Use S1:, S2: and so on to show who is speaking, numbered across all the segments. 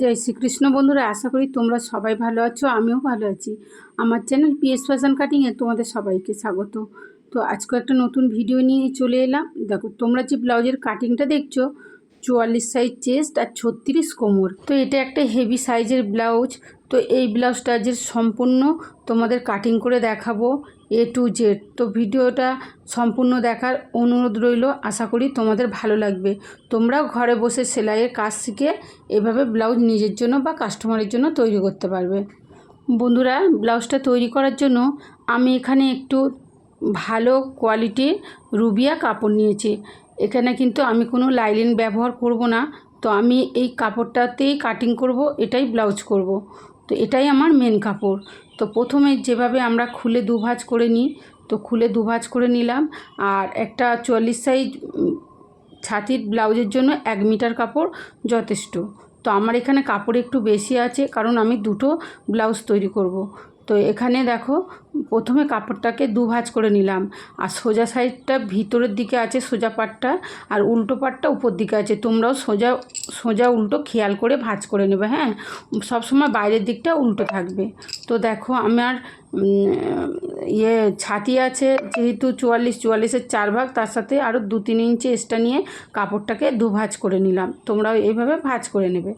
S1: জয় শ্রীকৃষ্ণ বন্ধুরা, আশা করি তোমরা সবাই ভালো আছো, আমিও ভালো আছি। আমার চ্যানেল পিএস ফ্যাশন কাটিংয়ে তোমাদের সবাইকে স্বাগত। তো আজকে একটা নতুন ভিডিও নিয়ে চলে এলাম। দেখো, তোমরা যে ব্লাউজের কাটিংটা দেখছ, চুয়াল্লিশ সাইজ চেস্ট আর ছত্রিশ কোমর, তো এটা একটা হেভি সাইজের ব্লাউজ। তো এই ব্লাউজটা যে সম্পূর্ণ তোমাদের কাটিং করে দেখাবো। এ টু জেড তো ভিডিওটা সম্পূর্ণ দেখার অনুরোধ রইল। আশা করি তোমাদের ভালো লাগবে। তোমরাও ঘরে বসে সেলাইয়ের কাজ শিখে এভাবে ব্লাউজ নিজের জন্য বা কাস্টমারের জন্য তৈরি করতে পারবে। বন্ধুরা, ব্লাউজটা তৈরি করার জন্য আমি এখানে একটু ভালো কোয়ালিটির রুবিয়া কাপড় নিয়েছি। এখানে কিন্তু আমি কোনো লাইলিন ব্যবহার করব না। তো আমি এই কাপড়টাতেই কাটিং করব, এটাই ব্লাউজ করব। তো এটাই আমার মেন কাপড়। তো প্রথমে যেভাবে আমরা খুলে দুভাজ করে নিই, তো খুলে দুভাজ করে নিলাম। আর একটা চুয়াল্লিশ সাইজ ছাতির ব্লাউজের জন্য এক মিটার কাপড় যথেষ্ট। তো আমার এখানে কাপড় একটু বেশি আছে, কারণ আমি দুটো ব্লাউজ তৈরি করব। তো এখানে দেখো প্রথমে কাপড়টাকে দু ভাঁজ করে নিলাম। আর সোজা সাইডটা ভিতরের দিকে আছে সোজা পাটটা, আর উল্টো পাটটা উপর দিকে আছে। তোমরাও সোজা সোজা উল্টো খেয়াল করে ভাঁজ করে নেবে হ্যাঁ? সবসময় বাইরের দিকটা উল্টো থাকবে। তো দেখো, আমার ইয়ে ছাতি আছে যেহেতু চুয়াল্লিশ, চুয়াল্লিশের চার ভাগ, তার সাথে আরও দু তিন ইঞ্চি এক্সট্রা নিয়ে কাপড়টাকে দু ভাঁজ করে নিলাম। তোমরাও এইভাবে ভাঁজ করে নেবে।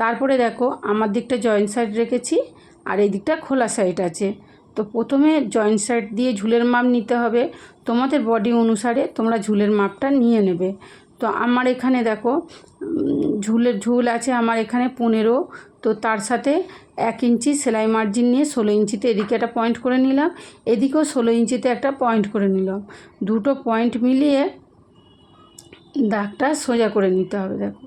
S1: তারপরে দেখো, আমার দিকটা জয়েন্ট সাইড রেখেছি, আর এই দিকটা খোলা সাইড আছে। তো প্রথমে জয়েন্ট সাইড দিয়ে ঝুলের মাপ নিতে হবে। তোমাদের বডি অনুসারে তোমরা ঝুলের মাপটা নিয়ে নেবে। তো আমার এখানে দেখো ঝুলের, ঝুল আছে আমার এখানে পনেরো। তো তার সাথে এক ইঞ্চি সেলাই মার্জিন নিয়ে ষোলো ইঞ্চিতে এদিকে একটা পয়েন্ট করে নিলাম, এদিকেও ষোলো ইঞ্চিতে একটা পয়েন্ট করে নিলাম। দুটো পয়েন্ট মিলিয়ে দাগটা সোজা করে নিতে হবে দেখো।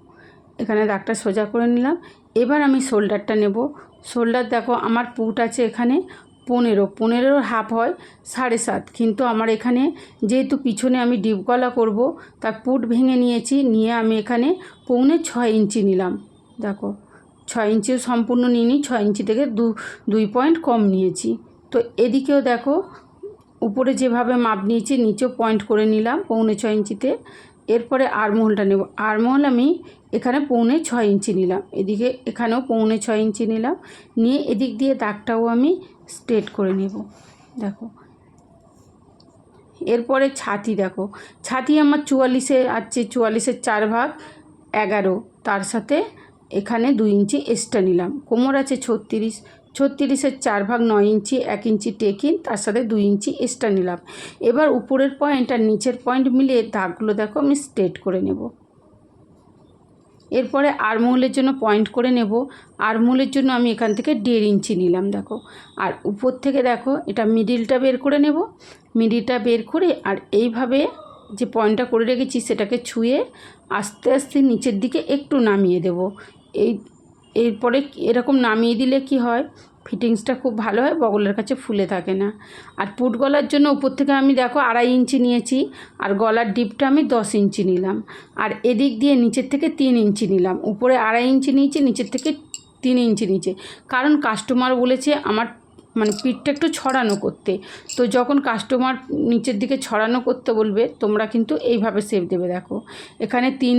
S1: এখানে দাগটা সোজা করে নিলাম। এবার আমি শোল্ডারটা নেব। শোল্ডার দেখো, আমার পুট আছে এখানে। পনেরো, পনেরোর হাফ হয় সাড়ে সাত। কিন্তু আমার এখানে যেহেতু পিছনে আমি ডিপ গলা করব, তার পুট ভেঙে নিয়েছি, নিয়ে আমি এখানে পৌনে ছয় ইঞ্চি নিলাম। দেখো, ছয় ইঞ্চিও সম্পূর্ণ নিইনি, ছয় ইঞ্চি থেকে দু, দুই পয়েন্ট কম নিয়েছি। তো এদিকেও দেখো, উপরে যেভাবে মাপ নিয়েছি, নিচেও পয়েন্ট করে নিলাম পৌনে ছয় ইঞ্চিতে। এরপরে আরমোহলটা নেব। আরমোহল আমি এখানে পৌনে ছয় ইঞ্চি নিলাম। এদিকে এখানেও পৌনে ছয় ইঞ্চি নিলাম। নিয়ে এদিক দিয়ে দাগটাও আমি স্ট্রেট করে নেব। দেখো। এরপরে ছাতি দেখো। ছাতি আমার চুয়াল্লিশে আছে, চুয়াল্লিশের চার ভাগ এগারো। তার সাথে এখানে দুই ইঞ্চি এক্সট্রা নিলাম। কোমর আছে ছত্রিশ। ছত্রিশের চার ভাগ নয় ইঞ্চি, এক ইঞ্চি টেকিন তার সাথে দুই ইঞ্চি এক্সট্রা নিলাম। এবার উপরের পয়েন্ট আর নিচের পয়েন্ট মিলিয়ে দাগগুলো দেখো আমি স্ট্রেট করে নেব। এরপরে আরমুলের জন্য পয়েন্ট করে নেব। আরমোলের জন্য আমি এখান থেকে দেড় ইঞ্চি নিলাম, দেখো। আর উপর থেকে দেখো, এটা মিডিলটা বের করে নেব। মিডিলটা বের করে আর এইভাবে যে পয়েন্টটা করে রেখেছি সেটাকে ছুঁয়ে আস্তে আস্তে নিচের দিকে একটু নামিয়ে দেব। এই, এরপরে এরকম নামিয়ে দিলে কি হয়? ফিটিংসটা খুব ভালো হয়, বগলের কাছে ফুলে থাকে না। আর পুট গলার জন্য উপর থেকে আমি দেখো আড়াই ইঞ্চি নিয়েছি, আর গলার ডিপটা আমি দশ ইঞ্চি নিলাম। আর এদিক দিয়ে নিচের থেকে তিন ইঞ্চি নিলাম। উপরে আড়াই ইঞ্চি নিয়েছি, নিচের থেকে তিন ইঞ্চি নিচে। কারণ কাস্টমার বলেছে, আমার মানে পিঠটা একটু ছড়ানো করতে। তো যখন কাস্টমার নিচের দিকে ছড়ানো করতে বলবে, তোমরা কিন্তু এইভাবে সেপ দেবে, দেখো। এখানে তিন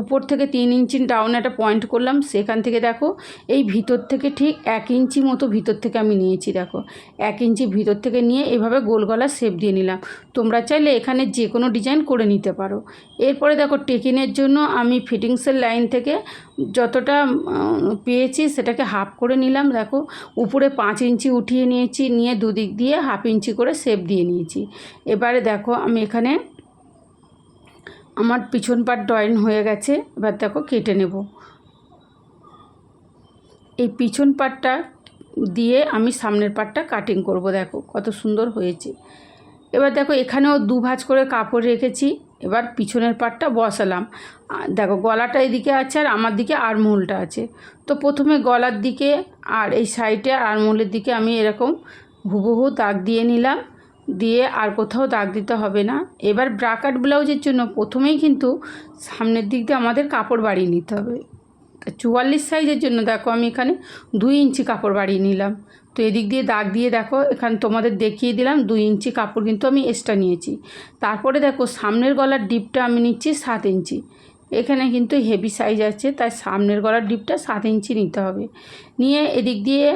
S1: উপর থেকে তিন ইঞ্চি ডাউন একটা পয়েন্ট করলাম, সেখান থেকে দেখো, এই ভিতর থেকে ঠিক এক ইঞ্চি মতো ভিতর থেকে আমি নিয়েছি, দেখো। এক ইঞ্চি ভিতর থেকে নিয়ে এইভাবে গোল গলা শেপ দিয়ে নিলাম। তোমরা চাইলে এখানে যে কোনো ডিজাইন করে নিতে পারো। এরপরে দেখো টেকিনের জন্য আমি ফিটিংসের লাইন থেকে যতটা পেয়েছি সেটাকে হাফ করে নিলাম। দেখো, উপরে পাঁচ ইঞ্চি উঠিয়ে নিয়েছি, নিয়ে দুদিক দিয়ে হাফ ইঞ্চি করে শেপ দিয়ে নিয়েছি। এবারে দেখো, আমি এখানে আমার পিছন পাট ড্রয়িং হয়ে গেছে, এবার দেখো কেটে নেব। এই পিছন পাটটা দিয়ে আমি সামনের পাটটা কাটিং করব, দেখো কত সুন্দর হয়েছে। এবার দেখো, এখানেও দু ভাঁজ করে কাপড় রেখেছি। এবার পিছনের পাটটা বসালাম। দেখো গলাটা এদিকে আছে আর আমার দিকে আরমোলটা আছে। তো প্রথমে গলার দিকে আর এই সাইডে আরমোলের দিকে আমি এরকম হুবহু দাগ দিয়ে নিলাম। দিয়ে আর কোথাও দাগ দিতে হবে না। এবার ব্রাকাট ব্লাউজের জন্য প্রথমেই কিন্তু সামনের দিক দিয়ে আমাদের কাপড় বাড়িয়ে নিতে হবে। চুয়াল্লিশ সাইজের জন্য দেখো আমি এখানে দুই ইঞ্চি কাপড় বাড়িয়ে নিলাম। তো এদিক দিয়ে দাগ দিয়ে দেখো, এখানে তোমাদের দেখিয়ে দিলাম দুই ইঞ্চি কাপড় কিন্তু আমি এক্সট্রা নিয়েছি। তারপরে দেখো, সামনের গলার ডিপটা আমি নিচ্ছি সাত ইঞ্চি। এখানে কিন্তু হেভি সাইজ আছে, তাই সামনের গলার ডিপটা সাত ইঞ্চি নিতে হবে। নিয়ে এদিক দিয়ে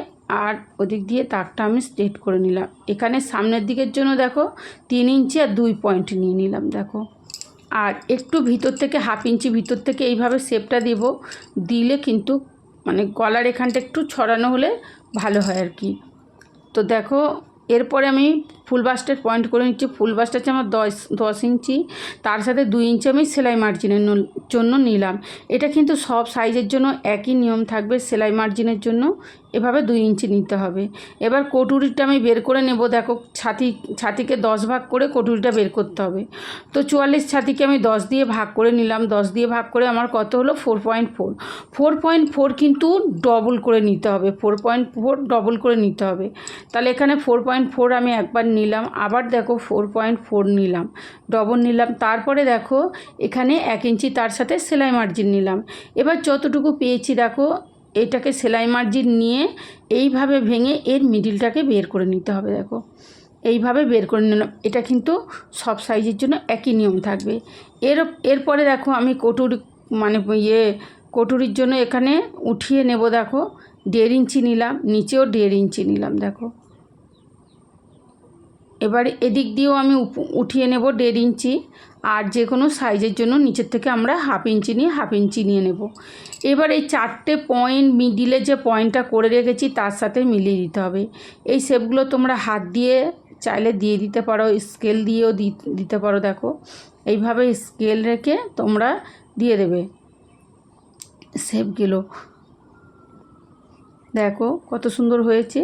S1: আর ওদিক দিয়ে তাকটা আমি স্ট্রেট করে নিলাম। এখানে সামনের দিকের জন্য দেখো, তিন ইঞ্চি আর দুই পয়েন্ট নিয়ে নিলাম, দেখো। আর একটু ভিতর থেকে, হাফ ইঞ্চি ভিতর থেকে এইভাবে শেপটা দেব, দিলে কিন্তু মানে গলার এখানটা একটু ছড়ানো হলে ভালো হয় আর কি। তো দেখো এরপরে আমি ফুল বাস্টের পয়েন্ট করে নিচ্ছি। ফুল বাস্ট আছে আমার দশ দশ ইঞ্চি। তার সাথে দুই ইঞ্চি আমি সেলাই মার্জিনের জন্য নিলাম। এটা কিন্তু সব সাইজের জন্য একই নিয়ম থাকবে সেলাই মার্জিনের জন্য। এভাবে দুই ইঞ্চি নিতে হবে। এবার কটুরিটা আমি বের করে নেব। দেখো, ছাতি, ছাতিকে দশ ভাগ করে কটুরিটা বের করতে হবে। তো চুয়াল্লিশ ছাতিকে আমি দশ দিয়ে ভাগ করে নিলাম। দশ দিয়ে ভাগ করে আমার কত হলো? Four point four four point four কিন্তু ডবল করে নিতে হবে। ফোর পয়েন্ট ফোর ডবল করে নিতে হবে। তাহলে এখানে ফোর পয়েন্ট ফোর আমি একবার নিলাম, আবার দেখো ফোর পয়েন্ট ফোর নিলাম ডবল নিলাম, তারপরে দেখো এখানে এক ইঞ্চি তার সাথে সেলাই মার্জিন নিলাম। এবার যতটুকু পেয়েছি দেখো, এটাকে সেলাই মার্জিন নিয়ে এইভাবে ভেঙে এর মিডিলটাকে বের করে নিতে হবে দেখো। এইভাবে বের করে নিলাম, এটা কিন্তু সব সাইজের জন্য একই নিয়ম থাকবে। এর, এরপরে দেখো আমি কটুরি মানে ইয়ে কটুরির জন্য এখানে উঠিয়ে নেব দেখো, দেড় ইঞ্চি নিলাম, নিচেও দেড় ইঞ্চি নিলাম দেখো। এবার এদিক দিয়েও আমি উঠিয়ে নেব দেড় ইঞ্চি, আর যে কোনো সাইজের জন্য নিচের থেকে আমরা হাফ ইঞ্চি নিয়ে হাফ ইঞ্চি নিয়ে নেব। এবার এই চারটে পয়েন্ট মিডিলে যে পয়েন্টটা করে রেখেছি, তার সাথে মিলিয়ে দিতে হবে। এই শেপগুলো তোমরা হাত দিয়ে চাইলে দিয়ে দিতে পারো স্কেল দিয়েও দিতে পারো, দেখো। এইভাবে স্কেল রেখে তোমরা দিয়ে দেবে শেপগুলো দেখো কত সুন্দর হয়েছে।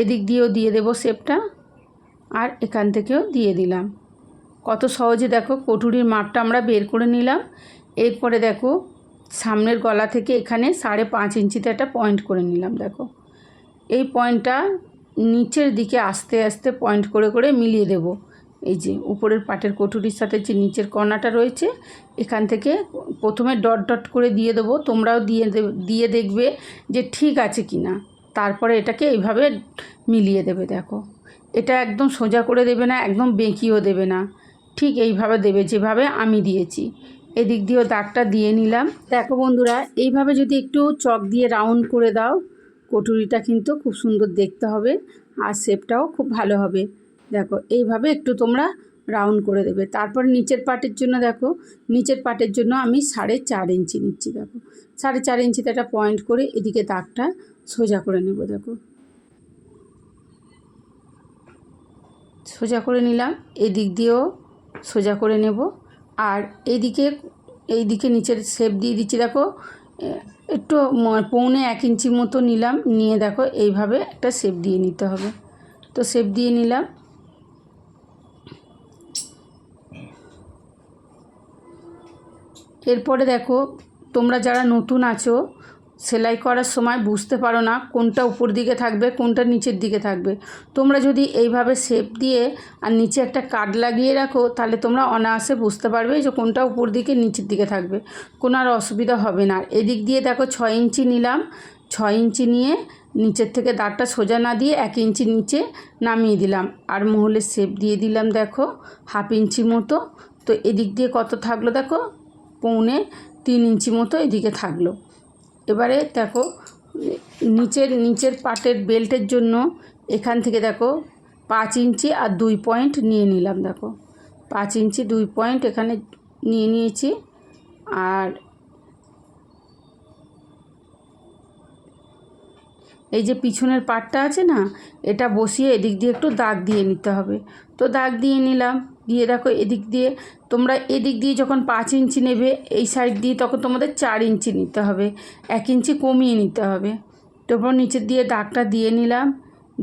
S1: এদিক দিয়েও দিয়ে দেবো শেপটা আর এখান থেকেও দিয়ে দিলাম। কত সহজে দেখো কটুরির মাপটা আমরা বের করে নিলাম। এরপরে দেখো সামনের গলা থেকে এখানে সাড়ে পাঁচ ইঞ্চিতে একটা পয়েন্ট করে নিলাম দেখো। এই পয়েন্টটা নিচের দিকে আস্তে আস্তে পয়েন্ট করে করে মিলিয়ে দেব। এই যে উপরের পাটের কটুরির সাথে যে নিচের কর্নাটা রয়েছে, এখান থেকে প্রথমে ডট ডট করে দিয়ে দেবো। তোমরাও দিয়ে দিয়ে দেখবে যে ঠিক আছে কি না তারপরে এটাকে এইভাবে মিলিয়ে দেবে দেখো। এটা একদম সোজা করে দেবে না, একদম বেঁকিও দেবে না। ঠিক এইভাবে দেবে, যেভাবে আমি দিয়েছি। এদিক দিয়েও দাগটা দিয়ে নিলাম। দেখো বন্ধুরা, এইভাবে যদি একটু চক দিয়ে রাউন্ড করে দাও, কটুরিটা কিন্তু খুব সুন্দর দেখতে হবে আর শেপটাও খুব ভালো হবে। দেখো, এইভাবে একটু তোমরা রাউন্ড করে দেবে। তারপর নিচের পাটের জন্য দেখো, নিচের পাটের জন্য আমি সাড়ে চার ইঞ্চি নিচ্ছি। দেখো, সাড়ে চার ইঞ্চিতে একটা পয়েন্ট করে এদিকে দাগটা সোজা করে নেব। দেখো সোজা করে নিলাম, এদিক দিয়েও সোজা করে নেব। আর এইদিকে এইদিকে নিচের শেপ দিয়ে দিচ্ছি, দেখো একটু পৌনে এক ইঞ্চি মতো নিলাম, নিয়ে দেখো, এইভাবে একটা শেপ দিয়ে নিতে হবে। তো শেপ দিয়ে নিলাম। এরপরে দেখো, তোমরা যারা নতুন আছো সেলাই করার সময় বুঝতে পারো না কোনটা উপর দিকে থাকবে, কোনটা নিচের দিকে থাকবে। তোমরা যদি এইভাবে শেপ দিয়ে আর নিচে একটা কাট লাগিয়ে রাখো, তাহলে তোমরা অনায়াসে বুঝতে পারবে যে কোনটা উপর দিকে নিচের দিকে থাকবে। কোনো আর অসুবিধা হবে না। এদিক দিয়ে দেখো ছয় ইঞ্চি নিলাম। ছয় ইঞ্চি নিয়ে নিচের থেকে দাগটা সোজা না দিয়ে এক ইঞ্চি নিচে নামিয়ে দিলাম। আর মহলের শেপ দিয়ে দিলাম দেখো, হাফ ইঞ্চি মতো। তো এদিক দিয়ে কত থাকল দেখো? পৌনে তিন ইঞ্চি মতো এদিকে থাকল। এবারে দেখো, নিচের নিচের পাটের বেল্টের জন্য এখান থেকে দেখো পাঁচ ইঞ্চি আর দুই পয়েন্ট নিয়ে নিলাম, দেখো। পাঁচ ইঞ্চি, দুই পয়েন্ট এখানে নিয়ে নিয়েছি। আর এই যে পিছনের পাটটা আছে না, এটা বসিয়ে এদিক দিয়ে একটু দাগ দিয়ে নিতে হবে। তো দাগ দিয়ে নিলাম। দিয়ে দেখো এদিক দিয়ে। তোমরা এদিক দিয়ে যখন পাঁচ ইঞ্চি নেবে, এই সাইড দিয়ে তখন তোমাদের চার ইঞ্চি নিতে হবে। এক ইঞ্চি কমিয়ে নিতে হবে। তারপর নিচের দিয়ে দাগটা দিয়ে নিলাম।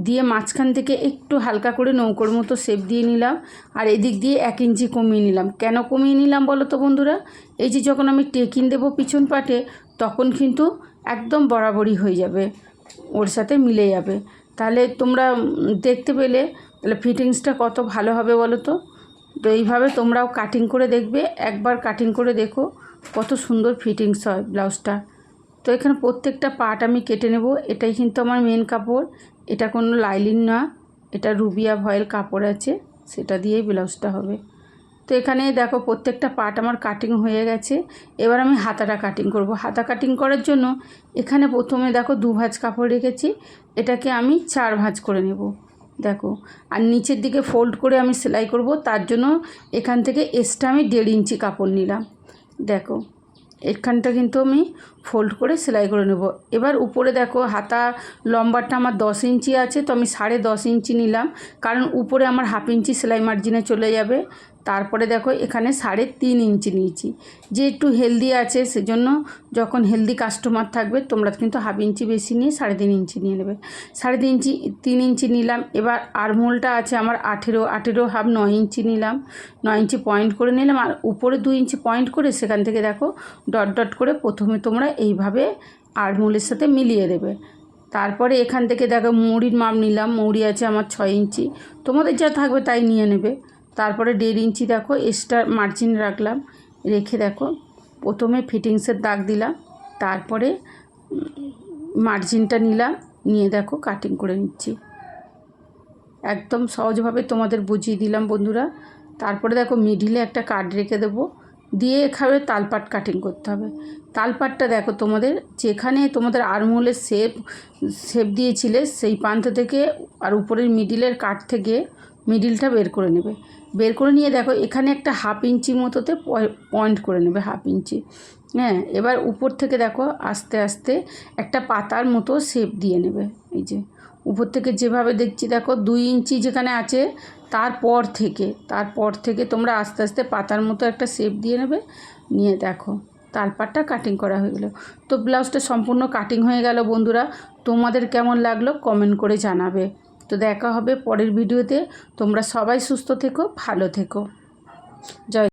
S1: দিয়ে মাঝখান থেকে একটু হালকা করে নৌকোর মতো শেপ দিয়ে নিলাম। আর এদিক দিয়ে এক ইঞ্চি কমিয়ে নিলাম। কেন কমিয়ে নিলাম বলো তো বন্ধুরা? এই যে যখন আমি টেকিন দেবো পিছন পাটে, তখন কিন্তু একদম বরাবরই হয়ে যাবে। ওর সাথে মিলে যাবে। তাহলে তোমরা দেখতে পেলে, তাহলে ফিটিংসটা কত ভালো হবে বলো তো? তো এইভাবে তোমরাও কাটিং করে দেখবে। একবার কাটিং করে দেখো কত সুন্দর ফিটিংস হয় ব্লাউজটা। তো এখানে প্রত্যেকটা পার্ট আমি কেটে নেব। এটাই কিন্তু আমার মেন কাপড়। এটা কোনো লাইলিন না। এটা রুবিয়া ভয়েল কাপড় আছে। সেটা দিয়েই ব্লাউজটা হবে। তো এখানে দেখো প্রত্যেকটা পার্ট আমার কাটিং হয়ে গেছে। এবার আমি হাতাটা কাটিং করব। হাতা কাটিং করার জন্য এখানে প্রথমে দেখো দু ভাঁজ কাপড় রেখেছি। এটাকে আমি চার ভাঁজ করে নেব। দেখো, আর নিচের দিকে ফোল্ড করে আমি সেলাই করব, তার জন্য এখান থেকে এক্সট্রা আমি দেড় ইঞ্চি কাপড় নিলাম। দেখো, এখানটা কিন্তু আমি ফোল্ড করে সেলাই করে নেব। এবার উপরে দেখো, হাতা লম্বাটা আমার দশ ইঞ্চি আছে, তো আমি সাড়ে দশ ইঞ্চি নিলাম, কারণ উপরে আমার হাফ ইঞ্চি সেলাই মার্জিনে চলে যাবে। তারপরে দেখো এখানে সাড়ে তিন ইঞ্চি নিয়েছি। যে একটু হেলদি আছে সেজন্য যখন হেলদি কাস্টমার থাকবে তোমরা কিন্তু হাফ ইঞ্চি বেশি নিয়ে সাড়ে তিন ইঞ্চি নিয়ে নেবে। সাড়ে তিন ইঞ্চি তিন ইঞ্চি নিলাম। এবার আরমোলটা আছে আমার আঠেরো আঠেরো হাফ নয় ইঞ্চি নিলাম। নয় ইঞ্চি পয়েন্ট করে নিলাম আর উপরে দু ইঞ্চি পয়েন্ট করে সেখান থেকে দেখো ডট ডট করে প্রথমে তোমরা এইভাবে আরমোলের সাথে মিলিয়ে দেবে। তারপরে এখান থেকে দেখো মৌরির মাপ নিলাম। মৌরি আছে আমার ছয় ইঞ্চি। তোমাদের যা থাকবে তাই নিয়ে নেবে। তারপরে দেড় ইঞ্চি দেখো এক্সট্রা মার্জিন রাখলাম। রেখে দেখো, প্রথমে ফিটিংসের দাগ দিলাম, তারপরে মার্জিনটা নিলাম, নিয়ে দেখো কাটিং করে নিচ্ছি। একদম সহজভাবে তোমাদের বুঝিয়ে দিলাম বন্ধুরা। তারপরে দেখো মিডিলে একটা কার্ড রেখে দেবো। দিয়ে এখানে তালপাট কাটিং করতে হবে। তালপাটটা দেখো তোমাদের, যেখানে তোমাদের আরমোলের শেপ শেপ দিয়েছিলে, সেই প্রান্ত থেকে আর উপরের মিডিলের কাট থেকে মিডিলটা বের করে নেবে। বের করে নিয়ে দেখো, এখানে একটা হাফ ইঞ্চি মতোতে পয়েন্ট করে নেবে, হাফ ইঞ্চি। হ্যাঁ এবার উপর থেকে দেখো, আস্তে আস্তে একটা পাতার মতো শেপ দিয়ে নেবে। এই যে, উপর থেকে যেভাবে দেখছি, দেখো, দুই ইঞ্চি যেখানে আছে, তারপর থেকে তারপর থেকে তোমরা আস্তে আস্তে পাতার মতো একটা শেপ দিয়ে নেবে। নিয়ে দেখো, তালপাটটা কাটিং করা হয়ে গেলো। তো ব্লাউজটা সম্পূর্ণ কাটিং হয়ে গেল, বন্ধুরা। তোমাদের কেমন লাগল কমেন্ট করে জানাবে। তো দেখা হবে পরের ভিডিওতে। তোমরা সবাই সুস্থ থেকো ভালো থেকো। জয়